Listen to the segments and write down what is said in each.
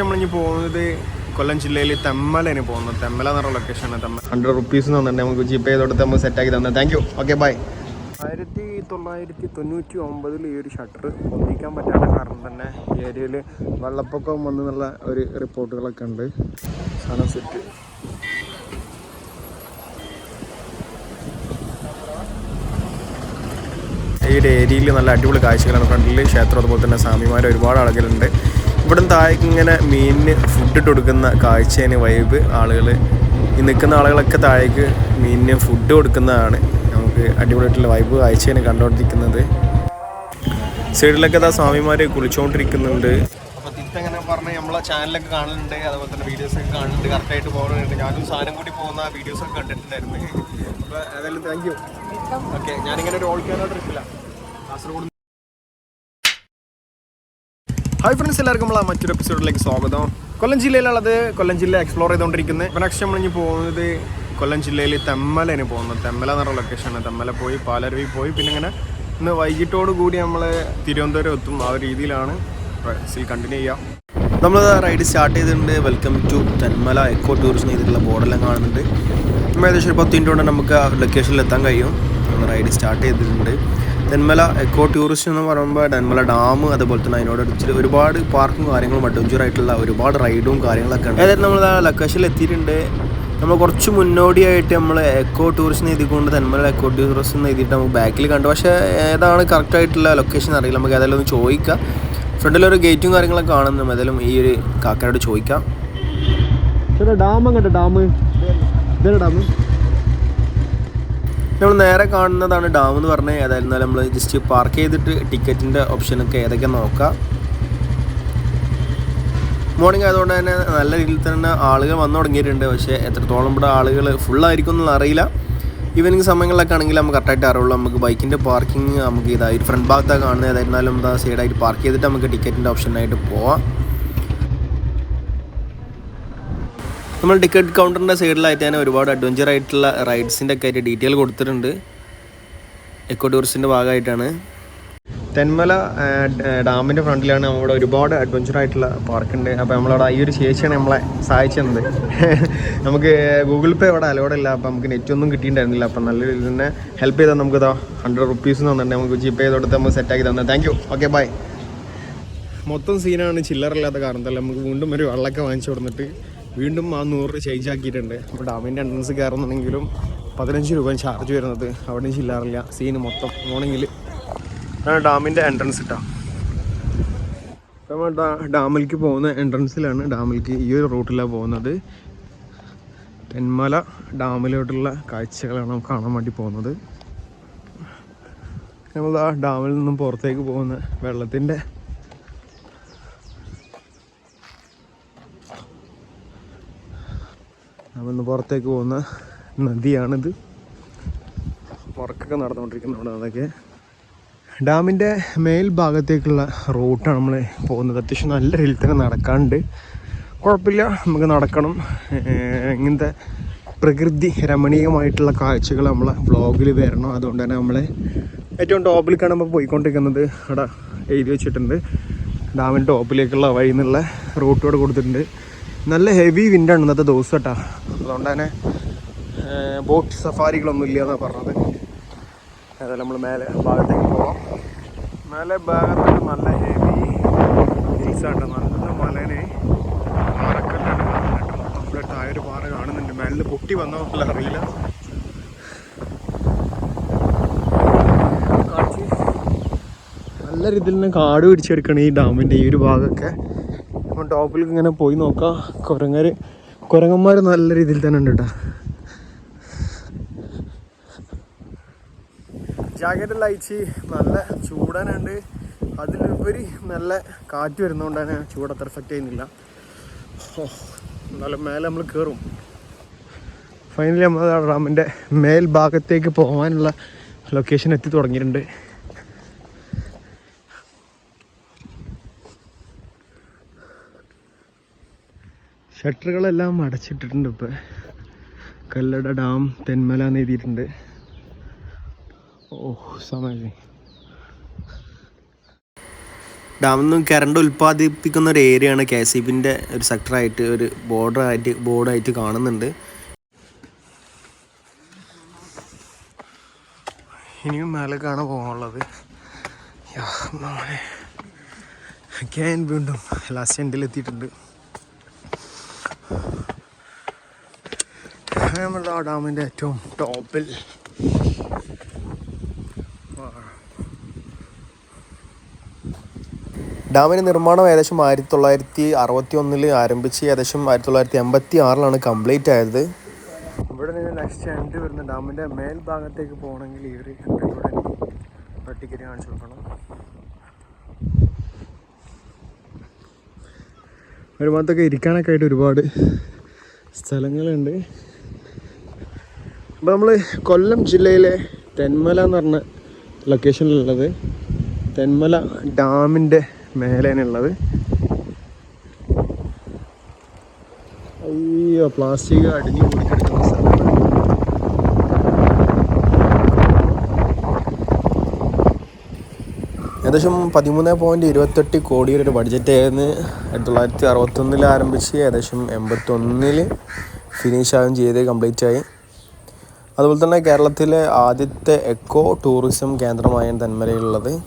നമ്മളിഞ്ഞ് പോകുന്നത് കൊല്ലം ജില്ലയിൽ തെമ്മലാണ് പോകുന്നത്. തെമ്മല എന്ന് പറഞ്ഞ ലൊക്കേഷനാണ് തെമ്മ ഹൺഡ്രഡ് റുപ്പീസ് തന്നിട്ട് നമുക്ക് ജി പേ ചെയ്തോടത്ത് നമ്മൾ സെറ്റാക്കി തന്നെ താങ്ക് യു ഓക്കെ ബൈ ആയിരത്തി തൊള്ളായിരത്തി തൊണ്ണൂറ്റി ഒമ്പതിൽ ഈ ഒരു ഷട്ടർ പൊന്തിക്കാൻ പറ്റാത്ത കാരണം തന്നെ ഈ ഏരിയയിൽ വെള്ളപ്പൊക്കം വന്നെന്നുള്ള ഒരു റിപ്പോർട്ടുകളൊക്കെ ഉണ്ട്. സാധനം സെറ്റ് ഈ ഒരു ഏരിയയിൽ നല്ല അടിപൊളി കാഴ്ചകളാണ്. ഫ്രണ്ടിൽ ക്ഷേത്രം അതുപോലെ തന്നെ സ്വാമിമാർ ഒരുപാട് ആളുകളുണ്ട് ഇവിടുന്ന് താഴേക്ക് ഇങ്ങനെ മീനിന് ഫുഡ് ഇട്ട് കൊടുക്കുന്ന കാഴ്ചേന് വൈബ് ആളുകൾ ഈ നിൽക്കുന്ന ആളുകളൊക്കെ താഴേക്ക് മീനിന് ഫുഡ് കൊടുക്കുന്നതാണ് നമുക്ക് അടിപൊളിയായിട്ടുള്ള വൈബ് കാഴ്ചയാണ് കണ്ടുകൊണ്ടിരിക്കുന്നത് സൈഡിലൊക്കെ ഇതാ സ്വാമിമാർ കുളിച്ചുകൊണ്ടിരിക്കുന്നുണ്ട് അപ്പോൾ പറഞ്ഞാൽ പറഞ്ഞ് നമ്മളെ ചാനലൊക്കെ കാണുന്നുണ്ട് അതുപോലെ തന്നെ വീഡിയോസ് ഒക്കെ കാണുന്നുണ്ട് കറക്റ്റായിട്ട് പോകുന്നുണ്ട് ഞാനും സാധനം കൂടി പോകുന്ന വീഡിയോസ് ഒക്കെ കണ്ടിട്ടുണ്ടായിരുന്നു. അപ്പോൾ ഏതായാലും താങ്ക് യു ഓക്കെ ഞാനിങ്ങനെ ഒരു ഓൾ കേരള ട്രിപ്പില്ല കാസർഗോഡ് ഹായ് ഫ്രണ്ട്സ് എല്ലാവർക്കും നമ്മളെ മറ്റൊരു എപ്പിസോഡിലേക്ക് സ്വാഗതം. കൊല്ലം ജില്ലയിലുള്ളത് കൊല്ലം ജില്ല എക്സ്പ്ലോർ ചെയ്തുകൊണ്ടിരിക്കുന്നത് ഇപ്പോൾ നെക്സ്റ്റ് നമ്മളിഞ്ഞ് പോകുന്നത് കൊല്ലം ജില്ലയിൽ തെമ്മലാണ് പോകുന്നത്. തെമ്മല എന്നുള്ള ലൊക്കേഷനാണ് തെമ്മല പോയി പാലരുവി പോയി. പിന്നെ ഇങ്ങനെ ഇന്ന് വൈകിട്ടോട് കൂടി നമ്മൾ തിരുവനന്തപുരം എത്തും. ആ രീതിയിലാണ് റൈഡ്സിൽ കണ്ടിന്യൂ ചെയ്യാം. നമ്മൾ റൈഡ് സ്റ്റാർട്ട് ചെയ്തിട്ടുണ്ട്. Welcome to Thenmala eco tourism ചെയ്തിട്ടുള്ള ബോർഡെല്ലാം കാണുന്നുണ്ട്. നമ്മൾ ഏകദേശം ഒരു പത്ത് മിനിറ്റ് കൊണ്ട് നമുക്ക് ആ ലൊക്കേഷനിൽ എത്താൻ കഴിയും. നമ്മൾ റൈഡ് സ്റ്റാർട്ട് ചെയ്തിട്ടുണ്ട്. തെന്മല എക്കോ ടൂറിസ്റ്റ് എന്ന് പറയുമ്പോൾ തെന്മല ഡാം അതുപോലെ തന്നെ അതിനോട് ഒരുപാട് പാർക്കും കാര്യങ്ങളും അഡ്വഞ്ചർ ആയിട്ടുള്ള ഒരുപാട് റൈഡും കാര്യങ്ങളൊക്കെ ഉണ്ട്. അതായത് നമ്മൾ ആ ലൊക്കേഷനിൽ എത്തിയിട്ടുണ്ട്. നമ്മൾ കുറച്ച് മുന്നോടിയായിട്ട് നമ്മൾ എക്കോ ടൂറിസ്റ്റ് എഴുതിക്കൊണ്ട് തെന്മല എക്കോ ടൂറിസ്റ്റ് എന്ന് എഴുതിയിട്ട് നമുക്ക് ബാക്കിൽ കണ്ടു. പക്ഷേ ഏതാണ് കറക്റ്റ് ആയിട്ടുള്ള ലൊക്കേഷൻ അറിയില്ല. നമുക്ക് ഏതായാലും ഒന്ന് ചോദിക്കാം. ഫ്രണ്ടിലൊരു ഗേറ്റും കാര്യങ്ങളൊക്കെ കാണുന്നു ഏതായാലും ഈ ഒരു കാക്കരോട് ചോദിക്കാം. ഡാം അങ്ങോട്ട് ഡാം ഇതാണ് ഡാം നമ്മൾ നേരെ കാണുന്നതാണ് ഡാം എന്ന് പറഞ്ഞാൽ ഏതായിരുന്നാലും നമ്മൾ ജസ്റ്റ് പാർക്ക് ചെയ്തിട്ട് ടിക്കറ്റിന്റെ ഓപ്ഷനൊക്കെ ഏതൊക്കെ നോക്കാം. മോർണിംഗ് ആയതുകൊണ്ട് തന്നെ നല്ല രീതിയിൽ തന്നെ ആളുകൾ വന്നു തുടങ്ങിയിട്ടുണ്ട്. പക്ഷേ എത്രത്തോളം ഇവിടെ ആളുകൾ ഫുള്ളായിരിക്കും എന്നുള്ള അറിയില്ല. ഈവനിങ് സമയങ്ങളിലൊക്കെ ആണെങ്കിൽ നമുക്ക് കറക്റ്റായിട്ട് അറിയുള്ളൂ. നമുക്ക് ബൈക്കിന്റെ പാർക്കിംഗ് നമുക്ക് ഇതായി ഫ്രണ്ട് ഭാഗത്താണ് കാണുന്നത്. ഏതായിരുന്നാലും എന്താ സൈഡായിട്ട് പാർക്ക് ചെയ്തിട്ട് നമുക്ക് ടിക്കറ്റിന്റെ ഓപ്ഷനായിട്ട് പോവാം. നമ്മൾ ടിക്കറ്റ് കൗണ്ടറിന്റെ സൈഡിലായിട്ട് തന്നെ ഒരുപാട് അഡ്വഞ്ചർ ആയിട്ടുള്ള റൈഡ്സിന്റെ ഒക്കെ ആയിട്ട് ഡീറ്റെയിൽ കൊടുത്തിട്ടുണ്ട്. എക്കോ ടൂറിസ്റ്റിന്റെ ഭാഗമായിട്ടാണ്. തെന്മല ഡാമിന്റെ ഫ്രണ്ടിലാണ് നമ്മുടെ ഒരുപാട് അഡ്വഞ്ചർ ആയിട്ടുള്ള പാർക്കുണ്ട്. അപ്പോൾ നമ്മളവിടെ ഈ ഒരു ശേഷിയാണ് നമ്മളെ സഹായിച്ചത്. നമുക്ക് ഗൂഗിൾ പേ അവിടെ അലോഡ് ഇല്ല. അപ്പോൾ നമുക്ക് നെറ്റ് ഒന്നും കിട്ടിയിട്ടുണ്ടായിരുന്നില്ല. അപ്പം നല്ല രീതിയിൽ തന്നെ ഹെൽപ്പ് ചെയ്താൽ നമുക്ക് ഇതാ ഹൺഡ്രഡ് റുപ്പീസ് തന്നിട്ടുണ്ട് നമുക്ക് ജി പേ ചെയ്തോടത്ത് നമുക്ക് സെറ്റാക്കി തന്നെ താങ്ക് യു ഓക്കെ ബൈ മൊത്തം സീനാണ് ചില്ലറില്ലാത്ത കാരണത്തല്ല നമുക്ക് വീണ്ടും ഒരു വെള്ളമൊക്കെ വാങ്ങിച്ചു കൊടുത്തിട്ട് വീണ്ടും ആ നൂറ് ചേഞ്ച് ആക്കിയിട്ടുണ്ട്. അപ്പോൾ ഡാമിന്റെ എൻട്രൻസ് കയറുന്നുണ്ടെങ്കിലും പതിനഞ്ച് രൂപ ചാർജ് വരുന്നത് അവിടെ ചില്ലാറില്ല. സീന് മൊത്തം മോർണിംഗിൽ ഡാമിന്റെ എൻട്രൻസ് ഇട്ടാ നമ്മൾ ഡാമിലേക്ക് പോകുന്ന എൻട്രൻസിലാണ് ഡാമിലേക്ക് ഈ ഒരു റൂട്ടിലാണ് പോകുന്നത്. തെന്മല ഡാമിലോട്ടുള്ള കാഴ്ചകളാണ് നമുക്ക് കാണാൻ വേണ്ടി പോകുന്നത്. നമ്മൾ ആ ഡാമിൽ നിന്നും പുറത്തേക്ക് പോകുന്ന വെള്ളത്തിന്റെ നമ്മളിന്ന് പുറത്തേക്ക് പോകുന്ന നദിയാണിത്. വർക്കൊക്കെ നടന്നുകൊണ്ടിരിക്കുന്നുണ്ട് അതൊക്കെ. ഡാമിന്റെ മേൽഭാഗത്തേക്കുള്ള റൂട്ടാണ് നമ്മൾ പോകുന്നത്. അത്യാവശ്യം നല്ല രീതിയിൽ തന്നെ നടക്കാണ്ട് കുഴപ്പമില്ല നമുക്ക് നടക്കണം. ഇങ്ങനത്തെ പ്രകൃതി രമണീയമായിട്ടുള്ള കാഴ്ചകൾ നമ്മളെ വ്ളോഗിൽ വരണം. അതുകൊണ്ട് തന്നെ നമ്മളെ ഏറ്റവും ടോപ്പിലേക്കാണ് നമ്മൾ പോയിക്കൊണ്ടിരിക്കുന്നത്. അവിടെ എഴുതി വെച്ചിട്ടുണ്ട്. ഡാമിന്റെ ടോപ്പിലേക്കുള്ള വഴി എന്നുള്ള റൂട്ടോട് കൊടുത്തിട്ടുണ്ട്. നല്ല ഹെവി വിൻഡാണ് ഇന്നത്തെ ദിവസം കേട്ടോ അതുകൊണ്ട് തന്നെ ബോട്ട് സഫാരികളൊന്നും ഇല്ല എന്നാണ് പറഞ്ഞത്. ഏതായാലും നമ്മൾ മേലെ ഭാഗത്തേക്ക് പോവാം. മേലെ ഭാഗത്തൊക്കെ നല്ല ഹെവി ഹിൽസാട്ടോ നല്ല മലനെ മൊത്തം ഇവിടെ ടയർ പാറ കാണുന്നുണ്ട്. മേലിൽ പൊട്ടി വന്നോ എന്നുള്ള അറിയില്ല. നല്ല രീതിയിൽ തന്നെ കാട് പിടിച്ചെടുക്കണം ഈ ഡാമിന്റെ ഈ ഒരു ഭാഗമൊക്കെ. അപ്പം ടോപ്പിലേക്ക് ഇങ്ങനെ പോയി നോക്കാം. കുരങ്ങർ കുരങ്ങന്മാർ നല്ല രീതിയിൽ തന്നെ ഉണ്ട് കേട്ടോ ജാക്കറ്റ് ലൈച്ചി നല്ല ചൂടാനുണ്ട്. അതിലുപരി നല്ല കാറ്റ് വരുന്നതുകൊണ്ട് തന്നെ ചൂട് അത്ര എഫക്റ്റ് ചെയ്യുന്നില്ല. നല്ല മേലെ നമ്മൾ കയറും ഫൈനലി നമ്മൾ റാമിന്റെ മേൽഭാഗത്തേക്ക് പോകാനുള്ള ലൊക്കേഷൻ എത്തി തുടങ്ങിയിട്ടുണ്ട്. ഷട്ടറുകളെല്ലാം അടച്ചിട്ടിട്ടുണ്ട് ഇപ്പോൾ കല്ലട ഡാം തെന്മല എന്ന് എഴുതിയിട്ടുണ്ട്. ഓ സമയം ഡാമിൽ നിന്ന് കറണ്ട് ഉൽപ്പാദിപ്പിക്കുന്ന ഒരു ഏരിയയാണ് കെ സി ബിന്റെ ഒരു സെക്ടറായിട്ട് ഒരു ബോർഡറായിട്ട് ബോർഡായിട്ട് കാണുന്നുണ്ട്. ഇനിയും മേലേക്കാണ് പോകാനുള്ളത്. മോനെ. ഞാൻ വീണ്ടും ലാസ്റ്റ് എൻഡിൽ എത്തിയിട്ടുണ്ട്. ആ ഡാമിന്റെ ഏറ്റവും ടോപ്പിൽ. ഡാമിന്റെ നിർമ്മാണം ഏകദേശം ആയിരത്തി തൊള്ളായിരത്തി അറുപത്തി ഒന്നിൽ ആരംഭിച്ച് ഏകദേശം ആയിരത്തി തൊള്ളായിരത്തി എൺപത്തി ആറിലാണ് കംപ്ലീറ്റ് ആയത്. ഇവിടെ നിന്ന് നെക്സ്റ്റ് എൻഡ് വരുന്ന ഡാമിന്റെ മേൽഭാഗത്തേക്ക് പോകണമെങ്കിൽ ഈ ഒരു എൻട്രിലൂടെ ടിക്കറ്റ് കാണിച്ചു കൊടുക്കണം. ഒരു ഭാഗത്തൊക്കെ ഇരിക്കാനൊക്കെ ആയിട്ട് ഒരുപാട് സ്ഥലങ്ങളുണ്ട്. അപ്പോൾ നമ്മൾ കൊല്ലം ജില്ലയിലെ തെന്മല എന്ന് പറഞ്ഞ ലൊക്കേഷനിലുള്ളത് തെന്മല ഡാമിന്റെ മേലേനുള്ളത് അയ്യോ പ്ലാസ്റ്റിക് അടിഞ്ഞു കൂടിക്കിടക്കുന്ന സ്ഥലമാണ് ഏകദേശം പതിമൂന്ന് പോയിന്റ് ഇരുപത്തെട്ട് കോടിയുടെ ഒരു ബഡ്ജറ്റായിരുന്നു ആയിരത്തി തൊള്ളായിരത്തി അറുപത്തൊന്നിൽ ആരംഭിച്ച് ഏകദേശം എൺപത്തൊന്നിൽ ഫിനിഷ് ആകും ചെയ്ത് കംപ്ലീറ്റ് ആയി. അതുപോലെ തന്നെ കേരളത്തിലെ ആദ്യത്തെ എക്കോ ടൂറിസം കേന്ദ്രമായാണ് തെന്മലയിലുള്ളത്.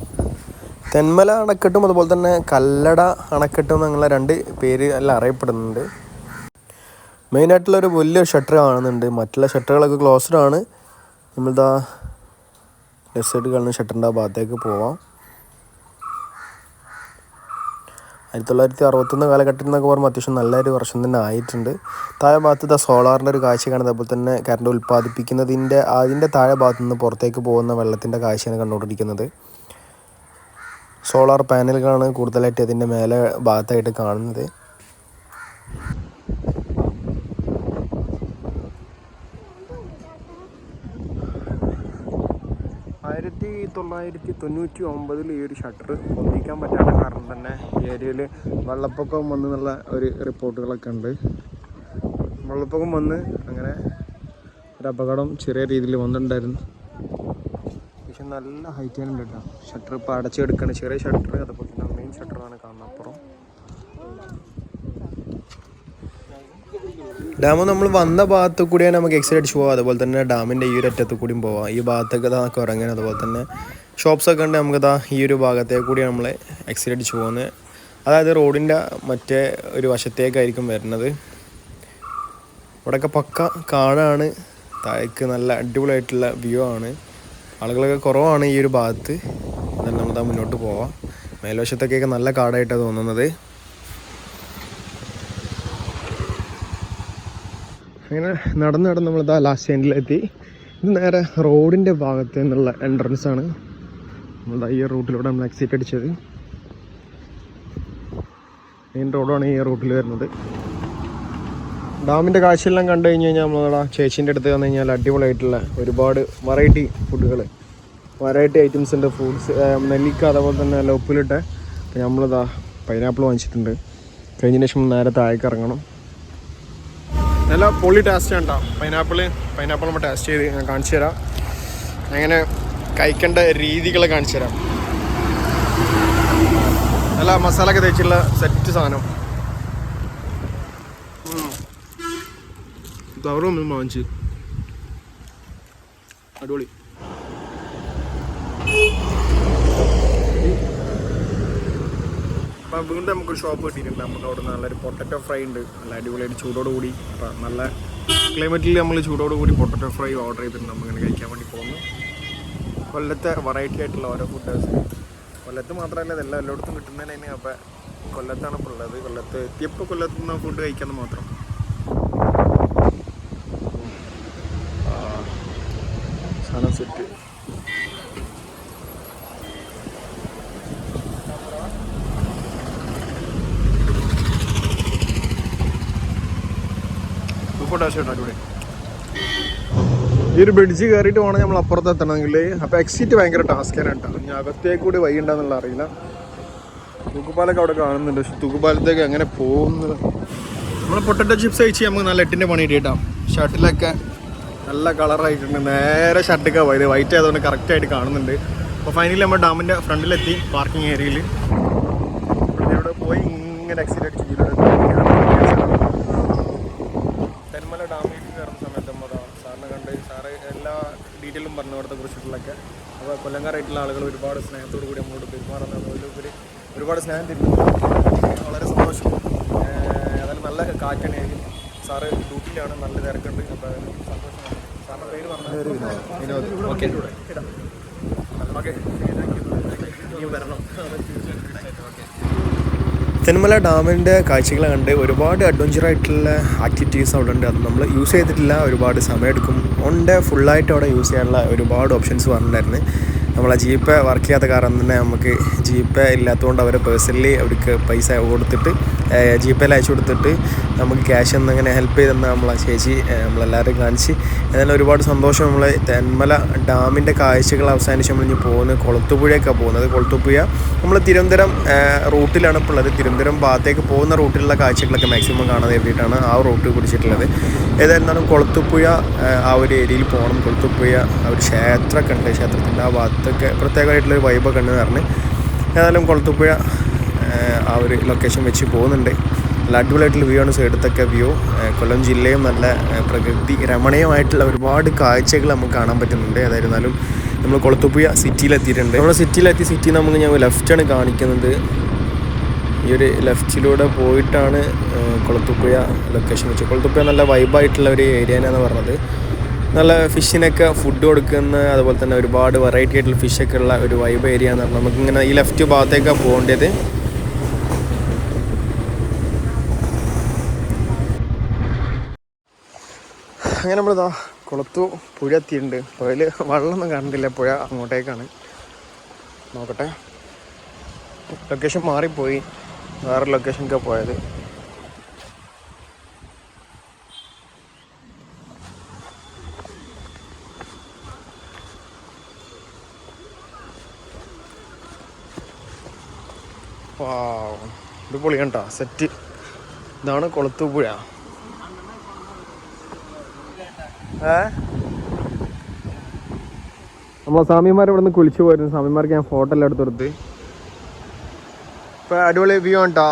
തെന്മല അണക്കെട്ടും അതുപോലെ തന്നെ കല്ലട അണക്കെട്ടും എന്നുള്ള രണ്ട് പേര് എല്ലാം അറിയപ്പെടുന്നുണ്ട്. മെയിനായിട്ടുള്ളൊരു വലിയ ഷട്ടർ കാണുന്നുണ്ട്. മറ്റുള്ള ഷട്ടറുകളൊക്കെ ക്ലോസ്ഡ് ആണ്. നമ്മളിതാ ലെഫ്റ്റ് സൈഡ് കാണുന്ന ഷട്ടറിന്റെ ആ ഭാഗത്തേക്ക് പോവാം. ആയിരത്തി തൊള്ളായിരത്തി അറുപത്തൊന്ന് കാലഘട്ടത്തിൽ എന്നൊക്കെ പറയുമ്പോൾ അത്യാവശ്യം നല്ലൊരു വർഷം തന്നെ ആയിട്ടുണ്ട്. താഴെ ഭാഗത്ത് ഇതാ സോളാറിന്റെ ഒരു കാഴ്ച കാണുന്നത് അതുപോലെ തന്നെ കറണ്ട് ഉൽപ്പാദിപ്പിക്കുന്നതിന്റെ അതിന്റെ താഴെ ഭാഗത്തു നിന്ന് പുറത്തേക്ക് പോകുന്ന വെള്ളത്തിന്റെ കാഴ്ചയാണ് കണ്ടുകൊണ്ടിരിക്കുന്നത്. സോളാർ പാനലുകളാണ് കൂടുതലായിട്ട് ഇതിന്റെ മേലെ ഭാഗത്തായിട്ട് കാണുന്നത്. ആയിരത്തി തൊള്ളായിരത്തി തൊണ്ണൂറ്റി ഒമ്പതിൽ ഈ ഒരു ഷട്ടർ ഒന്നിക്കാൻ പറ്റാത്ത കാരണം തന്നെ ഈ ഏരിയയിൽ വെള്ളപ്പൊക്കം വന്നു എന്നുള്ള ഒരു റിപ്പോർട്ടുകളൊക്കെ ഉണ്ട്. വെള്ളപ്പൊക്കം വന്ന് അങ്ങനെ ഒരു അപകടം ചെറിയ രീതിയിൽ വന്നിട്ടുണ്ടായിരുന്നു. പക്ഷെ നല്ല ഹൈറ്റ് ഉണ്ട് കേട്ടോ. ഷട്ടർ ഇപ്പോൾ അടച്ചെടുക്കണം ചെറിയ ഷട്ടർ അതുപോലെ തന്നെ മെയിൻ ഷട്ടറാണ് കാണുന്നത് അപ്പുറം ഡാം നമ്മൾ വന്ന ഭാഗത്ത് കൂടിയാണ് നമുക്ക് എക്സിറ്റ് അടിച്ച് പോകാം അതുപോലെ തന്നെ ഡാമിന്റെ ഈ ഒരു അറ്റത്ത് കൂടിയും പോവാം. ഈ ഭാഗത്തൊക്കെ നമുക്ക് കുറങ്ങാൻ അതുപോലെ തന്നെ ഷോപ്സൊക്കെ ഉണ്ട്. നമുക്ക് ഇതാ ഈ ഒരു ഭാഗത്തേക്ക് കൂടിയാണ് നമ്മൾ എക്സിറ്റ് അടിച്ച് പോകുന്നത് അതായത് റോഡിന്റെ മറ്റേ ഒരു വശത്തേക്കായിരിക്കും വരുന്നത്. ഇവിടെയൊക്കെ പക്ക കാടാണ്. താഴേക്ക് നല്ല അടിപൊളിയായിട്ടുള്ള വ്യൂ ആണ്. ആളുകളൊക്കെ കുറവാണ് ഈ ഒരു ഭാഗത്ത്. എന്നാലും നമ്മൾ മുന്നോട്ട് പോവാം. മേൽവശത്തൊക്കെയൊക്കെ നല്ല കാടായിട്ടാണ് തോന്നുന്നത്. അങ്ങനെ നടന്ന് നടന്ന് നമ്മൾ ഇതാ ലാസ്റ്റ് എൻഡിലെത്തി ഇത് നേരെ റോഡിന്റെ ഭാഗത്ത് നിന്നുള്ള എൻട്രൻസ് ആണ്. നമ്മളുടെ ഈ റൂട്ടിലൂടെ നമ്മൾ എക്സിറ്റ് അടിച്ചത്. മെയിൻ റോഡാണ് ഈ റൂട്ടിൽ വരുന്നത്. ഡാമിന്റെ കാഴ്ചയെല്ലാം കണ്ടു കഴിഞ്ഞ് കഴിഞ്ഞാൽ നമ്മളെ ചേച്ചീന്റെ അടുത്ത് വന്നു കഴിഞ്ഞാൽ അടിപൊളിയായിട്ടുള്ള ഒരുപാട് വെറൈറ്റി ഫുഡുകൾ വെറൈറ്റി ഐറ്റംസ് ഉണ്ട്. ഫ്രൂട്ട്സ് നെല്ലിക്ക അതേപോലെ തന്നെ അല്ല ഉപ്പിലിട്ട്. അപ്പോൾ നമ്മളിതാ പൈനാപ്പിൾ വാങ്ങിച്ചിട്ടുണ്ട്. കഴിഞ്ഞതിന് ശേഷം നേരെ താഴേക്ക് ഇറങ്ങണം. നല്ല പൊള്ളി ടേസ്റ്റ് ഉണ്ടോ പൈനാപ്പിൾ പൈനാപ്പിൾ നമ്മൾ ടേസ്റ്റ് ചെയ്ത് ഞാൻ കാണിച്ചു തരാം. അങ്ങനെ കഴിക്കേണ്ട രീതികൾ കാണിച്ചു തരാം. നല്ല മസാല ഒക്കെ തേച്ചുള്ള സെറ്റ് സാധനം വാങ്ങിച്ച്. അടിപൊളി. അപ്പം വീണ്ടും നമുക്കൊരു ഷോപ്പ് കിട്ടിയിട്ടുണ്ട്. നമുക്ക് അവിടെ നല്ലൊരു പൊട്ടറ്റോ ഫ്രൈ ഉണ്ട്. നല്ല അടിപൊളിയായിട്ട് ചൂടോട് കൂടി. അപ്പം നല്ല ക്ലൈമറ്റിൽ നമ്മൾ ചൂടോട് കൂടി പൊട്ടറ്റോ ഫ്രൈ ഓർഡർ ചെയ്തിട്ടുണ്ട്. നമുക്കിങ്ങനെ കഴിക്കാൻ വേണ്ടി പോകുന്നു. കൊല്ലത്തെ വെറൈറ്റി ആയിട്ടുള്ള ഓരോ ഫുഡേഴ്സ് കൊല്ലത്ത് മാത്രമല്ല ഇതെല്ലാം എല്ലായിടത്തും കിട്ടുന്നതിന് അപ്പോൾ കൊല്ലത്താണ് ഇപ്പോൾ ഉള്ളത്. കൊല്ലത്ത് എത്തിയപ്പോൾ കൊല്ലത്ത് നിന്ന് ഫുഡ് കഴിക്കാൻ മാത്രം. സാധനം സെറ്റ് ഈ ഒരു ബ്രിഡ്ജ് കയറിയിട്ട് വേണം നമ്മൾ അപ്പുറത്ത് എത്തണമെങ്കിൽ. അപ്പോൾ എക്സിറ്റ് ഭയങ്കര ടാസ്ക്കാണ് കേട്ടോ. ഇനി അകത്തേക്ക് കൂടി വഴി ഉണ്ടെന്നുള്ള അറിയില്ല. തൂക്കുപാലൊക്കെ അവിടെ കാണുന്നുണ്ട്. പക്ഷെ തൂക്കുപാലത്തേക്ക് എങ്ങനെ പോകുന്നത്? നമ്മൾ പൊട്ടറ്റോ ചിപ്സ് കഴിച്ച് നമുക്ക് നല്ല എട്ടിന്റെ പണി ഇട്ടിട്ടാം ഷർട്ടിലൊക്കെ നല്ല കളറായിട്ടുണ്ട് നേരെ ഷർട്ടൊക്കെ പോയത്. വൈറ്റ് ആയതുകൊണ്ട് കറക്റ്റായിട്ട് കാണുന്നുണ്ട്. അപ്പോൾ ഫൈനലി നമ്മൾ ഡാമിന്റെ ഫ്രണ്ടിലെത്തി പാർക്കിംഗ് ഏരിയയിൽ പോയി ഇങ്ങനെ എക്സിറ്റ് അടിച്ച് ചെയ്തിട്ടുണ്ട് തെന്മല ഡാമിലേക്ക് കയറുന്ന സമയത്ത് നമ്മൾ സാറിനെ കണ്ട് സാറ് എല്ലാ ഡീറ്റെയിലും പറഞ്ഞു അവിടുത്തെ കുറിച്ചിട്ടുള്ളതൊക്കെ അപ്പോൾ കൊല്ലങ്കാരായിട്ടുള്ള ആളുകൾ ഒരുപാട് സ്നേഹത്തോടു കൂടി നമ്മളോട് പെരുമാറുന്നതിലുപരി ഒരുപാട് സ്നേഹം തരുന്നു വളരെ സന്തോഷം. അതായത് നല്ല കാറ്റാണ്. സാറ് ഡ്യൂട്ടിയിലാണ്. നല്ല തിരക്കുണ്ട്. അപ്പോൾ സന്തോഷമാണ്. സാറിന്റെ പേര് പറഞ്ഞു വിനോദ്. ഓക്കെ. നമുക്ക് വരണം. തെന്മല ഡാമിന്റെ കാഴ്ചകൾ കണ്ട് ഒരുപാട് അഡ്വഞ്ചർ ആയിട്ടുള്ള ആക്ടിവിറ്റീസ് അവിടെ ഉണ്ട്. അത് നമ്മൾ യൂസ് ചെയ്തിട്ടില്ല. ഒരുപാട് സമയമെടുക്കും. ഉണ്ട്. ഫുള്ളായിട്ട് അവിടെ യൂസ് ചെയ്യാനുള്ള ഒരുപാട് ഓപ്ഷൻസ് പറഞ്ഞിട്ടുണ്ടായിരുന്നു നമ്മളെ ജീപ്പ് വർക്ക് ചെയ്യാത്ത കാരണം തന്നെ നമുക്ക് ജീപ്പ് ഇല്ലാത്തതുകൊണ്ട് അവർ പേഴ്സണലി അവർക്ക് പൈസ കൊടുത്തിട്ട് ജീപ്പയിൽ അയച്ചു കൊടുത്തിട്ട് നമുക്ക് ക്യാഷ് ഒന്ന് അങ്ങനെ ഹെൽപ്പ് ചെയ്തെന്ന് നമ്മളെ ചേച്ചി നമ്മളെല്ലാവരും കാണിച്ച്. എന്നാലും ഒരുപാട് സന്തോഷം നമ്മൾ തെന്മല ഡാമിന്റെ കാഴ്ചകൾ അവസാനിച്ച് നമ്മൾ ഇനി പോകുന്നത് കൊളത്തുപുഴയൊക്കെയാണ് പോകുന്നത്. കൊളത്തുപുഴ നമ്മൾ തിരുവനന്തപുരം റൂട്ടിലാണ് ഇപ്പോൾ ഉള്ളത്. തിരുവനന്തപുരം ഭാഗത്തേക്ക് പോകുന്ന റൂട്ടിലുള്ള കാഴ്ചകളൊക്കെ മാക്സിമം കാണാൻ വേണ്ടിയിട്ടാണ് ആ റൂട്ട് പിടിച്ചിട്ടുള്ളത് ഏതായിരുന്നാലും കൊളത്തുപുഴ ആ ഒരു ഏരിയയിൽ പോകണം. കൊളത്തുപുഴ ആ ഒരു ക്ഷേത്രമൊക്കെ ഉണ്ട്. ക്ഷേത്രത്തിന്റെ ആ ഭാഗത്തൊക്കെ പ്രത്യേകമായിട്ടുള്ളൊരു വൈബൊക്കെ ഉണ്ടെന്ന് പറഞ്ഞ്. ഏതായാലും കൊളത്തുപുഴ ആ ഒരു ലൊക്കേഷൻ വെച്ച് പോകുന്നുണ്ട്. നല്ല അടിപൊളിയായിട്ടുള്ള വ്യൂ ആണ് സൈഡത്തൊക്കെ വ്യൂ കൊല്ലം ജില്ലയും നല്ല പ്രകൃതി രമണീയമായിട്ടുള്ള ഒരുപാട് കാഴ്ചകൾ നമുക്ക് കാണാൻ പറ്റുന്നുണ്ട്. ഏതായിരുന്നാലും നമ്മൾ കൊളത്തുപുഴ സിറ്റിയിലെത്തിയിട്ടുണ്ട് നമ്മൾ സിറ്റിയിലെത്തി സിറ്റി നമുക്ക് ഞാൻ ലെഫ്റ്റാണ് കാണിക്കുന്നത്. ഈ ഒരു ലെഫ്റ്റിലൂടെ പോയിട്ടാണ് ഏഹ് കൊളത്തുപുഴ ലൊക്കേഷൻ വെച്ചത്. കൊളത്തുപുഴ നല്ല വൈബായിട്ടുള്ള ഒരു ഏരിയ എന്നാണ് പറഞ്ഞത്. നല്ല ഫിഷിനൊക്കെ ഫുഡ് കൊടുക്കുന്ന അതുപോലെ തന്നെ ഒരുപാട് വെറൈറ്റി ആയിട്ടുള്ള ഫിഷൊക്കെ ഉള്ള ഒരു വൈബ് ഏരിയ എന്ന് പറഞ്ഞാൽ നമുക്കിങ്ങനെ ഈ ലെഫ്റ്റ് ഭാഗത്തേക്കാണ് പോകേണ്ടത്. അങ്ങനെ നമ്മളിതാ കുളത്തു പുഴ എത്തിയിട്ടുണ്ട്. പുഴയിൽ വെള്ളമൊന്നും കണ്ടില്ല പുഴ അങ്ങോട്ടേക്കാണ്. നോക്കട്ടെ. ലൊക്കേഷൻ മാറിപ്പോയി. വേറെ ലൊക്കേഷനൊക്കെ പോയത്. ഇത് പൊളിയണ്ട സെറ്റ് ഇതാണ് കൊളത്തുപുഴ നമ്മളെ സ്വാമിമാർ ഇവിടെ നിന്ന് കുളിച്ചു പോയിരുന്നു. സ്വാമിമാർക്ക് ഞാൻ ഫോട്ടോ എല്ലാം എടുത്ത് കൊടുത്ത്. ഇപ്പൊ അടിപൊളി വ്യൂ ആണ്ടാ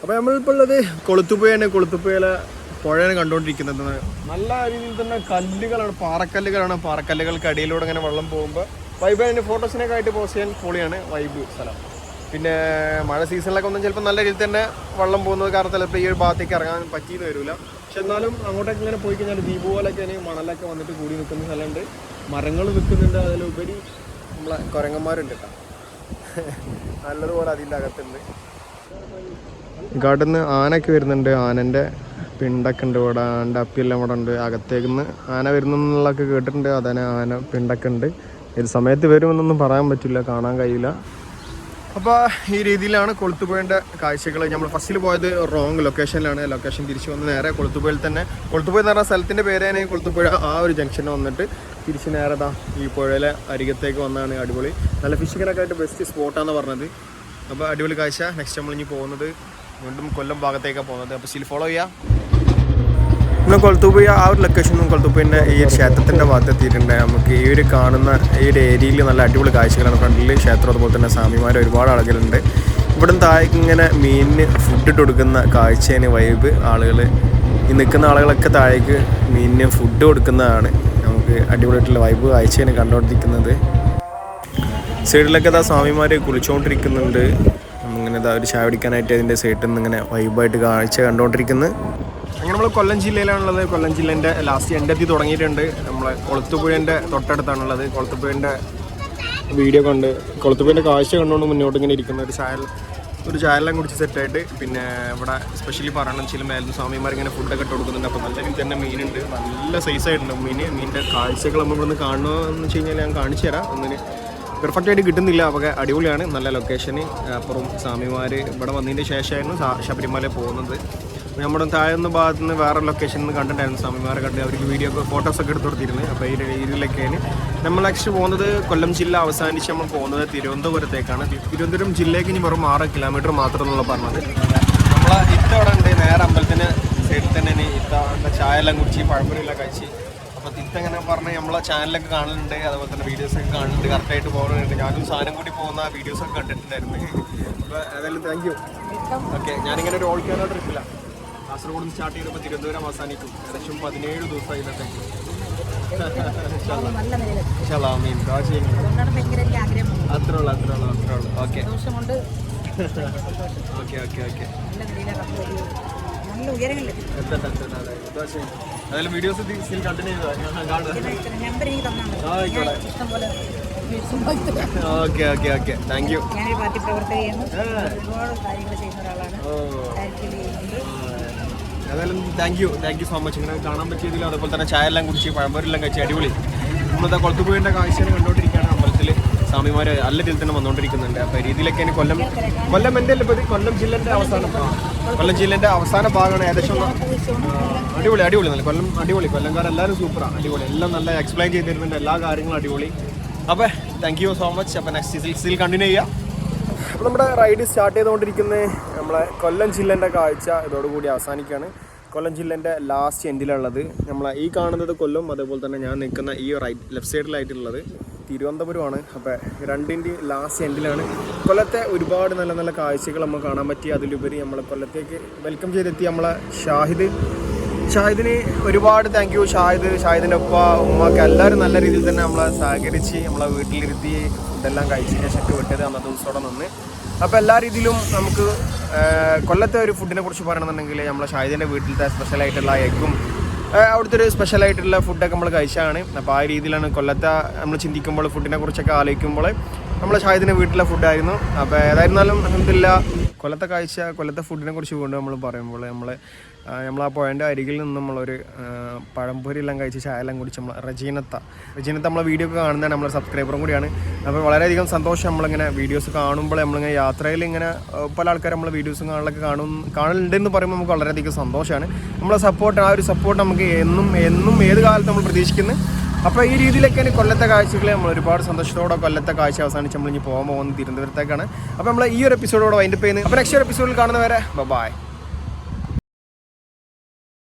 അപ്പൊ നമ്മളിപ്പോ ഉള്ളത് കൊളുത്തുപുഴയാണ് കൊളുത്തുപുഴയിലെ പുഴയാണ് കണ്ടുകൊണ്ടിരിക്കുന്നത് നല്ല രീതിയിൽ തന്നെ കല്ലുകളാണ് പാറക്കല്ലുകളാണ്. പാറക്കല്ലുകൾക്ക് അടിയിലൂടെ ഇങ്ങനെ വെള്ളം പോകുമ്പോൾ വൈബ് അതിന്റെ ഫോട്ടോസിനൊക്കെ ആയിട്ട് പോസ്റ്റ് ചെയ്യാൻ പൊളിയാണ് വൈബ് സ്ഥലം. പിന്നെ മഴ സീസണിലൊക്കെ ഒന്നും ചിലപ്പോൾ നല്ല രീതിയിൽ തന്നെ വെള്ളം പോകുന്നത് കാരണം ചിലപ്പോൾ ഈ ഒരു ഭാഗത്തേക്ക് ഇറങ്ങാൻ പറ്റിയെന്ന് വരില്ല പക്ഷെ എന്നാലും അങ്ങോട്ടൊക്കെ ഇങ്ങനെ പോയി കഴിഞ്ഞാൽ ദ്വീപ് പോലൊക്കെ ഇനി മണലൊക്കെ വന്നിട്ട് കൂടി നിൽക്കുന്ന സ്ഥലമുണ്ട്. മരങ്ങൾ നിൽക്കുന്നുണ്ട് അതിലുപരി നമ്മളെ കുരങ്ങന്മാരുണ്ട് കേട്ടോ. നല്ലതുപോലെ അതിന്റെ അകത്തുണ്ട്. ഗാർഡന്ന് ആനയൊക്കെ വരുന്നുണ്ട്. ആനന്റെ പിണ്ടൊക്കെ ഉണ്ട് ഇവിടെ. ആന്റെ അപ്പിയെല്ലാം ഇവിടെ ഉണ്ട്. അകത്തേക്കുന്ന് ആന വരുന്നെന്നുള്ളതൊക്കെ കേട്ടിട്ടുണ്ട്. അതന്നെ ആന പിണ്ടൊക്കെ ഉണ്ട്. ഏത് സമയത്ത് വരുമെന്നൊന്നും പറയാൻ പറ്റില്ല. കാണാൻ കഴിയില്ല. അപ്പോൾ ഈ രീതിയിലാണ് കൊളുത്തുപുഴേന്റെ കാഴ്ചകൾ നമ്മൾ ഫസ്റ്റിൽ പോയത് റോങ് ലൊക്കേഷനിലാണ് ലൊക്കേഷൻ തിരിച്ചു വന്ന് നേരെ കൊളുത്തുപുഴയിൽ തന്നെ. കൊളുത്തുപുഴ എന്ന് പറഞ്ഞ സ്ഥലത്തിന്റെ തന്നെ കൊളുത്തുപുഴ. ആ ഒരു ജംഗ്ഷനിൽ വന്നിട്ട് തിരിച്ച് നേരെ ദാ ഈ പുഴയിലെ അരികത്തേക്ക് വന്നാണ് അടിപൊളി. നല്ല ഫിഷിങ്ങിനൊക്കെ ആയിട്ട് ബെസ്റ്റ് സ്പോട്ടാന്ന് പറഞ്ഞത്. അപ്പോൾ അടിപൊളി കാഴ്ച. നെക്സ്റ്റ് നമ്മൾ ഇനി പോകുന്നത് വീണ്ടും കൊല്ലം ഭാഗത്തേക്കാണ് പോകുന്നത്. അപ്പോൾ സ്റ്റിൽ ഫോളോ ചെയ്യാം. നമ്മൾ കൊളത്തൂപ്പ് ആ ഒരു ലൊക്കേഷൻ കൊളത്തൂപ്പിന്റെ ഈ ക്ഷേത്രത്തിന്റെ ഭാഗത്ത് എത്തിയിട്ടുണ്ട് നമുക്ക് ഈ ഒരു കാണുന്ന ഈ ഒരു ഏരിയയിൽ നല്ല അടിപൊളി കാഴ്ചകളാണ്. ഫ്രണ്ടിൽ ക്ഷേത്രം അതുപോലെ തന്നെ സ്വാമിമാർ ഒരുപാട് ആളുകളുണ്ട്. ഇവിടെ താഴേക്ക് ഇങ്ങനെ മീനിന് ഫുഡ് ഇട്ട് കൊടുക്കുന്ന കാഴ്ചേന് വൈബ് ആളുകൾ ഈ നിൽക്കുന്ന ആളുകളൊക്കെ താഴേക്ക് മീനിന് ഫുഡ് കൊടുക്കുന്നതാണ്. നമുക്ക് അടിപൊളിയായിട്ടുള്ള വൈബ് കാഴ്ചയാണ് കണ്ടുകൊണ്ടിരിക്കുന്നത് സൈഡിലൊക്കെ ഇതാ സ്വാമിമാർ കുളിച്ചുകൊണ്ടിരിക്കുന്നുണ്ട് ഇങ്ങനെ ഇതാ ഒരു ചായ പിടിക്കാനായിട്ട് അതിന്റെ സൈഡിൽ നിന്ന് ഇങ്ങനെ വൈബായിട്ട് കാഴ്ച കണ്ടുകൊണ്ടിരിക്കുന്നത് കൊല്ലം ജില്ലയിലാണുള്ളത്. കൊല്ലം ജില്ലേന്റെ ലാസ്റ്റ് എന്റെ എത്തി തുടങ്ങിയിട്ടുണ്ട്. നമ്മളെ കൊളുത്തുപുഴേന്റെ തൊട്ടടുത്താണുള്ളത്. കൊളുത്തുപുഴേന്റെ വീഡിയോ കണ്ട് കൊളുത്തുപുഴേന്റെ കാഴ്ച കണ്ടുകൊണ്ട് മുന്നോട്ട് ഇങ്ങനെ ഇരിക്കുന്ന ഒരു ചായൽ ഒരു ചായലെല്ലാം കുടിച്ച് സെറ്റായിട്ട് പിന്നെ ഇവിടെ സ്പെഷ്യലി പറയണം ചില മേലും സ്വാമിമാർ ഇങ്ങനെ ഫുഡൊക്കെ ഇട്ട് കൊടുക്കുന്നുണ്ട്. അപ്പോൾ നല്ല രീതിയിൽ തന്നെ മീനുണ്ട്. നല്ല സൈസായിട്ടുണ്ട് മീൻ മീനിന്റെ കാഴ്ചകൾ നമ്മൾ ഇവിടുന്ന് കാണുകയെന്ന് വെച്ച് കഴിഞ്ഞാൽ ഞാൻ കാണിച്ചു തരാം. ഒന്നിന് പെർഫെക്റ്റ് ആയിട്ട് കിട്ടുന്നില്ല. അപ്പോൾ അടിപൊളിയാണ്. നല്ല ലൊക്കേഷന് അപ്പുറം സ്വാമിമാർ ഇവിടെ വന്നതിന്റെ ശേഷമായിരുന്നു ശബരിമല പോകുന്നത്. നമ്മുടെ താഴ്ന്ന ഭാഗത്ത് നിന്ന് വേറെ ലൊക്കേഷനിൽ നിന്ന് കണ്ടിട്ടായിരുന്നു സ്വാമിമാരെ കണ്ട് അവർക്ക് വീഡിയോ ഒക്കെ ഫോട്ടോസൊക്കെ എടുത്ത് കൊടുത്തിരുന്നു. അപ്പോൾ ഈ രീതിയിലൊക്കെയാണ് നമ്മൾ നെക്സ്റ്റ് പോകുന്നത് കൊല്ലം ജില്ല അവസാനിച്ച് നമ്മൾ പോകുന്നത് തിരുവനന്തപുരത്തേക്കാണ്. തിരുവനന്തപുരം ജില്ലയ്ക്ക് ഇനി വെറും ആറ് കിലോമീറ്റർ മാത്രം എന്നുള്ള പറഞ്ഞത്. നമ്മൾ ഇത്തവിടെ ഉണ്ട്. നേരെ അമ്പലത്തിന് സൈഡിൽ തന്നെ ഇനി ഇത്തവണ ചായ എല്ലാം കുടിച്ച് പഴമ്പൊരിയെല്ലാം കഴിച്ച്. അപ്പോൾ തിത്തങ്ങനെ പറഞ്ഞ് നമ്മളെ ചാനലൊക്കെ കാണുന്നുണ്ട്. അതുപോലെ തന്നെ വീഡിയോസൊക്കെ കാണുന്നുണ്ട്. കറക്റ്റായിട്ട് പോകുന്നുണ്ട്. ഞാനും സാധനം കൂടി പോകുന്ന വീഡിയോസൊക്കെ കണ്ടിട്ടുണ്ടായിരുന്നു. അപ്പോൾ ഏതായാലും താങ്ക് യു ഓക്കെ ഞാനിങ്ങനെ ഒരു ഓൾ കേരള കാസർഗോഡ് നിന്ന് സ്റ്റാർട്ട് ചെയ്തപ്പോൾ തിരുവനന്തപുരം അവസാനിക്കും ഏകദേശം പതിനേഴ് ദിവസമായി ഇന്നത്തേക്ക് അത്രേ ഉള്ളൂ അത്രേ ഉള്ളൂ ഉള്ളൂ okay. Okay okay okay. Videos still continue ആയിക്കോട്ടെ. Okay okay okay. Thank you ഞാനൊരു പാർട്ടി പ്രവർത്തകയാണ് ഒരുപാട് കാര്യങ്ങൾ ചെയ്യുന്ന ഒരാളാണ്. ഏതായാലും thank you thank you so much ഇങ്ങനെ കാണാൻ പറ്റിയതിലും അതുപോലെ തന്നെ ചായ എല്ലാം കുടിച്ച് പഴംപൊരെല്ലാം കഴിച്ച് അടിപൊളി. നമ്മളത്തെ കൊളത്തുപോയിന്റെ കാഴ്ചയാണ് കണ്ടുകൊണ്ടിരിക്കുകയാണ് അമ്പലത്തിൽ സ്വാമിമാർ നല്ല രീതിയിൽ തന്നെ വന്നുകൊണ്ടിരിക്കുന്നുണ്ട്. അപ്പോൾ രീതിയിലൊക്കെ ഇനി കൊല്ലം കൊല്ലം എന്റെ അല്ല ഇപ്പോൾ കൊല്ലം ജില്ലേന്റെ അവസാനം കൊല്ലം ജില്ലേന്റെ അവസാന ഭാഗമാണ് ഏകദേശം അടിപൊളി അടിപൊളി നല്ല കൊല്ലം അടിപൊളി. കൊല്ലംകാർ എല്ലാവരും സൂപ്പറാണ് അടിപൊളി. എല്ലാം നല്ല എക്സ്പ്ലെയിൻ ചെയ്ത് തരുന്നുണ്ട് എല്ലാ കാര്യങ്ങളും അടിപൊളി. അപ്പോൾ താങ്ക് യു സോ മച്ച് അപ്പോൾ നെക്സ്റ്റ് സീസിൽ കണ്ടിന്യൂ ചെയ്യാം. അപ്പോൾ നമ്മുടെ റൈഡ് സ്റ്റാർട്ട് ചെയ്തുകൊണ്ടിരിക്കുന്ന നമ്മളെ കൊല്ലം ജില്ലേന്റെ കാഴ്ച ഇതോടുകൂടി അവസാനിക്കുകയാണ്. കൊല്ലം ജില്ലേന്റെ ലാസ്റ്റ് എൻഡിലുള്ളത് നമ്മളെ ഈ കാണുന്നത് കൊല്ലം അതേപോലെ തന്നെ ഞാൻ നിൽക്കുന്ന ഈ റൈറ്റ് ലെഫ്റ്റ് സൈഡിലായിട്ടുള്ളത് തിരുവനന്തപുരമാണ്. അപ്പോൾ രണ്ടിന്റെ ലാസ്റ്റ് എൻഡിലാണ് കൊല്ലത്തെ ഒരുപാട് നല്ല നല്ല കാഴ്ചകൾ നമുക്ക് കാണാൻ പറ്റി. അതിലുപരി നമ്മളെ കൊല്ലത്തേക്ക് വെൽക്കം ചെയ്തെത്തി നമ്മളെ ഷാഹിദ്. ഷാഹിദിന് ഒരുപാട് താങ്ക് യു ഷാഹിദ് ഷാഹിദിന്റെ ഉപ്പ ഉമ്മക്ക് എല്ലാവരും നല്ല രീതിയിൽ തന്നെ നമ്മളെ സഹകരിച്ച് നമ്മളെ വീട്ടിലിരുത്തി ഇതെല്ലാം കഴിച്ചിട്ട് ശേഷം വിട്ടത് അന്നത്തെ ദിവസത്തോടെ നിന്ന്. അപ്പോൾ എല്ലാ രീതിയിലും നമുക്ക് കൊല്ലത്തെ ഒരു ഫുഡിനെ കുറിച്ച് പറയണമെന്നുണ്ടെങ്കിൽ നമ്മളെ ഷാഹിദിന്റെ വീട്ടിലത്തെ സ്പെഷ്യലായിട്ടുള്ള എഗ്ഗും അവിടുത്തെ ഒരു സ്പെഷ്യലായിട്ടുള്ള ഫുഡൊക്കെ നമ്മൾ കഴിച്ചാണ്. അപ്പോൾ ആ രീതിയിലാണ് കൊല്ലത്തെ നമ്മൾ ചിന്തിക്കുമ്പോൾ ഫുഡിനെ കുറിച്ചൊക്കെ ആലോചിക്കുമ്പോൾ നമ്മളെ ഷാഹിദിന്റെ വീട്ടിലെ ഫുഡായിരുന്നു അപ്പോൾ ഏതായിരുന്നാലും അലഹമില്ല കൊല്ലത്തെ കാഴ്ച കൊല്ലത്തെ ഫുഡിനെ കുറിച്ച് വീണ്ടും നമ്മൾ പറയുമ്പോൾ നമ്മൾ നമ്മൾ ആ പോയിന്റെ അരികിൽ നിന്ന് നമ്മളൊരു പഴംപൊരി എല്ലാം കഴിച്ച് ചായ എല്ലാം കുടിച്ച് നമ്മൾ റജീനത്ത. റജീനത്ത നമ്മളെ വീഡിയോ ഒക്കെ കാണുന്നതാണ് നമ്മളെ സബ്സ്ക്രൈബറും കൂടിയാണ്. അപ്പോൾ വളരെയധികം സന്തോഷം നമ്മളിങ്ങനെ വീഡിയോസ് കാണുമ്പോൾ നമ്മളിങ്ങനെ യാത്രയിൽ ഇങ്ങനെ പല ആൾക്കാരും നമ്മളെ വീഡിയോസും കാണലൊക്കെ കാണും കാണലുണ്ടെന്ന് പറയുമ്പോൾ നമുക്ക് വളരെയധികം സന്തോഷമാണ് നമ്മളെ സപ്പോർട്ട് ആ ഒരു സപ്പോർട്ട് നമുക്ക് എന്നും എന്നും ഏത് കാലത്ത് നമ്മൾ പ്രതീക്ഷിക്കുന്നത് അപ്പോൾ ഈ രീതിയിലൊക്കെയാണ് കൊല്ലത്തെ കാഴ്ചകളെ നമ്മൾ ഒരുപാട് സന്തോഷത്തോടെ കൊല്ലത്തെ കാഴ്ച അവസാനിച്ച് നമ്മൾ ഇനി പോകാൻ പോകുന്നത് തിരുവനന്തപുരത്തേക്കാണ്. അപ്പോൾ നമ്മൾ ഈ ഒരു എപ്പിസോഡോടെ വൈൻഡപ്പ് ചെയ്യുന്നത് അപ്പോൾ നെക്സ്റ്റ് ഒരു എപ്പിസോഡിൽ കാണുന്നവരെ ബൈ